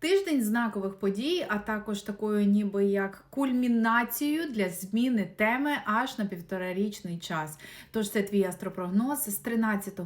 Тиждень знакових подій, а також такою, ніби як кульмінацією для зміни теми аж на півторарічний час. Тож це твій астропрогноз з 13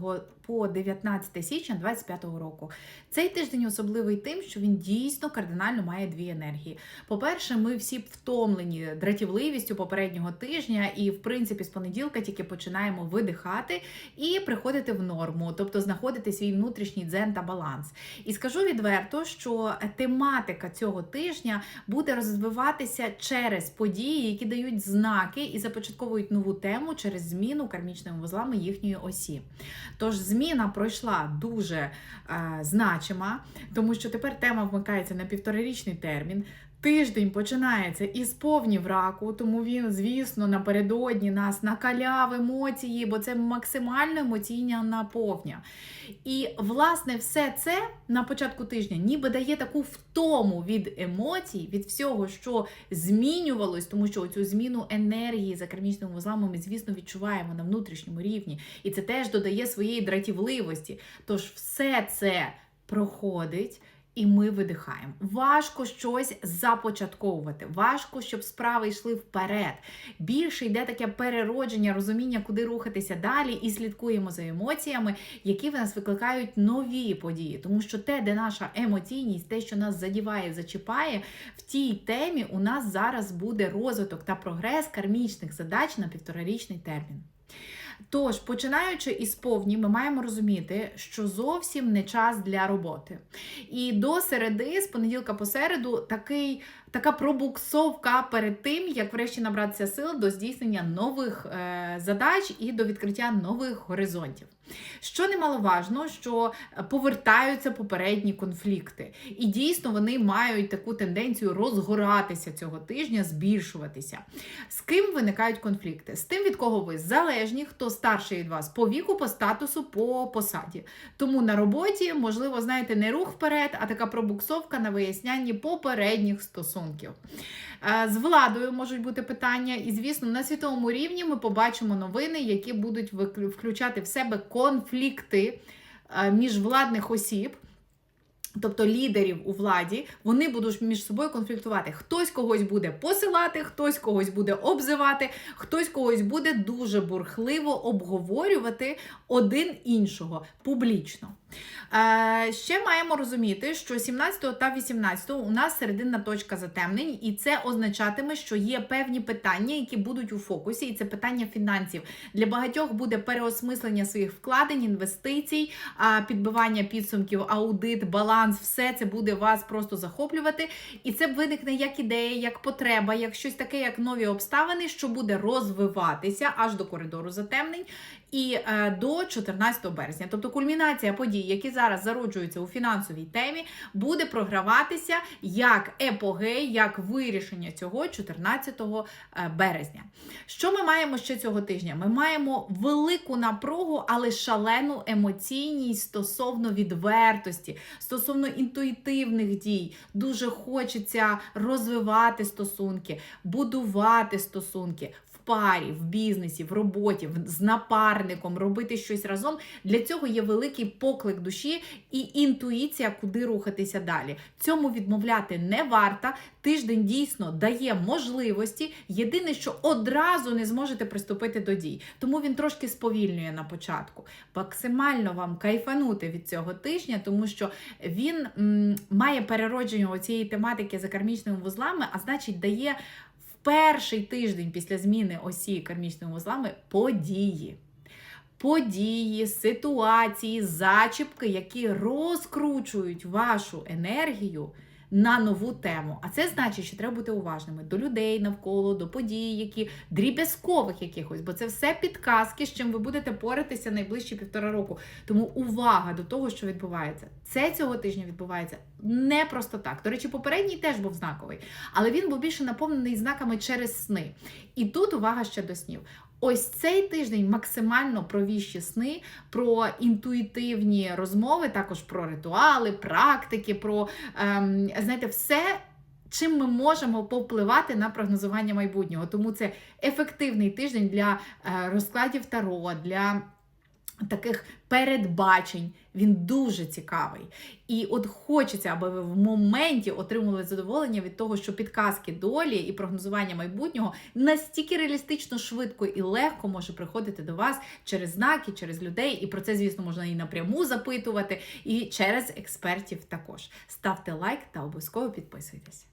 по 19 січня 2025 року. Цей тиждень особливий тим, що він дійсно кардинально має дві енергії. По-перше, ми всі втомлені дратівливістю попереднього тижня, і в принципі з понеділка тільки починаємо видихати і приходити в норму, тобто знаходити свій внутрішній дзен та баланс. І скажу відверто, що тематика цього тижня буде розвиватися через події, які дають знаки і започатковують нову тему через зміну кармічними вузлами їхньої осі. Тож зміна пройшла дуже е, значима, тому що тепер тема вмикається на півторарічний термін. Тиждень починається із повнів раку, тому він, звісно, напередодні нас накаляв емоції, бо це максимально емоційна наповня. І, власне, все це на початку тижня ніби дає таку втому від емоцій, від всього, що змінювалось, тому що цю зміну енергії за кармічними вузлами ми, звісно, відчуваємо на внутрішньому рівні. І це теж додає своєї дратівливості. Тож все це проходить. І ми видихаємо. Важко щось започатковувати, важко, щоб справи йшли вперед. Більше йде таке переродження, розуміння, куди рухатися далі, і слідкуємо за емоціями, які в нас викликають нові події. Тому що те, де наша емоційність, те, що нас задіває, зачіпає, в тій темі у нас зараз буде розвиток та прогрес кармічних задач на півторарічний термін. Тож, починаючи із повні, ми маємо розуміти, що зовсім не час для роботи. І до середи, з понеділка по середу, такий, така пробуксовка перед тим, як врешті набратися сил до здійснення нових е, задач і до відкриття нових горизонтів. Що немаловажно, що повертаються попередні конфлікти, і дійсно вони мають таку тенденцію розгоратися цього тижня, збільшуватися. З ким виникають конфлікти? З тим, від кого ви залежні, хто старший від вас по віку, по статусу, по посаді. Тому на роботі, можливо, знаєте, не рух вперед, а така пробуксовка на вияснянні попередніх стосунків. Е, З владою можуть бути питання, і, звісно, на світовому рівні ми побачимо новини, які будуть включати в себе конфлікти е, міжвладних осіб. Тобто лідерів у владі, вони будуть між собою конфліктувати. Хтось когось буде посилати, хтось когось буде обзивати, хтось когось буде дуже бурхливо обговорювати один іншого публічно. Е, ще маємо розуміти, що 17 та 18 у нас серединна точка затемнень, і це означатиме, що є певні питання, які будуть у фокусі, і це питання фінансів. Для багатьох буде переосмислення своїх вкладень, інвестицій, підбивання підсумків, аудит, баланс, все це буде вас просто захоплювати. І це виникне як ідея, як потреба, як щось таке, як нові обставини, що буде розвиватися аж до коридору затемнень і е, до 14 березня. Тобто кульмінація подій, які зараз зароджуються у фінансовій темі, буде програватися як епогей, як вирішення цього 14 е, березня. Що ми маємо ще цього тижня? Ми маємо велику напругу, але шалену емоційність стосовно відвертості, стосовно інтуїтивних дій. Дуже хочеться розвивати стосунки, будувати стосунки. Парі, в бізнесі, в роботі, з напарником, робити щось разом. Для цього є великий поклик душі і інтуїція, куди рухатися далі. Цьому відмовляти не варто. Тиждень дійсно дає можливості. Єдине, що одразу не зможете приступити до дій. Тому він трошки сповільнює на початку. Максимально вам кайфанути від цього тижня, тому що він м, має переродження цієї тематики за кармічними вузлами, а значить, дає перший тиждень після зміни осі кармічними вузлами події. Події, ситуації, зачіпки, які розкручують вашу енергію на нову тему. А це значить, що треба бути уважними до людей навколо, до подій, які дріб'язкових якихось, бо це все підказки, з чим ви будете поратися найближчі півтора року. Тому увага до того, що відбувається. Це цього тижня відбувається не просто так. До речі, попередній теж був знаковий, але він був більше наповнений знаками через сни. І тут увага ще до снів. Ось цей тиждень максимально про віщі сни, про інтуїтивні розмови, також про ритуали, практики, про ем, знаєте, все. Чим ми можемо повпливати на прогнозування майбутнього. Тому це ефективний тиждень для е, розкладів таро, для таких передбачень. Він дуже цікавий. І от хочеться, аби ви в моменті отримували задоволення від того, що підказки долі і прогнозування майбутнього настільки реалістично, швидко і легко може приходити до вас через знаки, через людей. І про це, звісно, можна і напряму запитувати, і через експертів також. Ставте лайк та обов'язково підписуйтесь.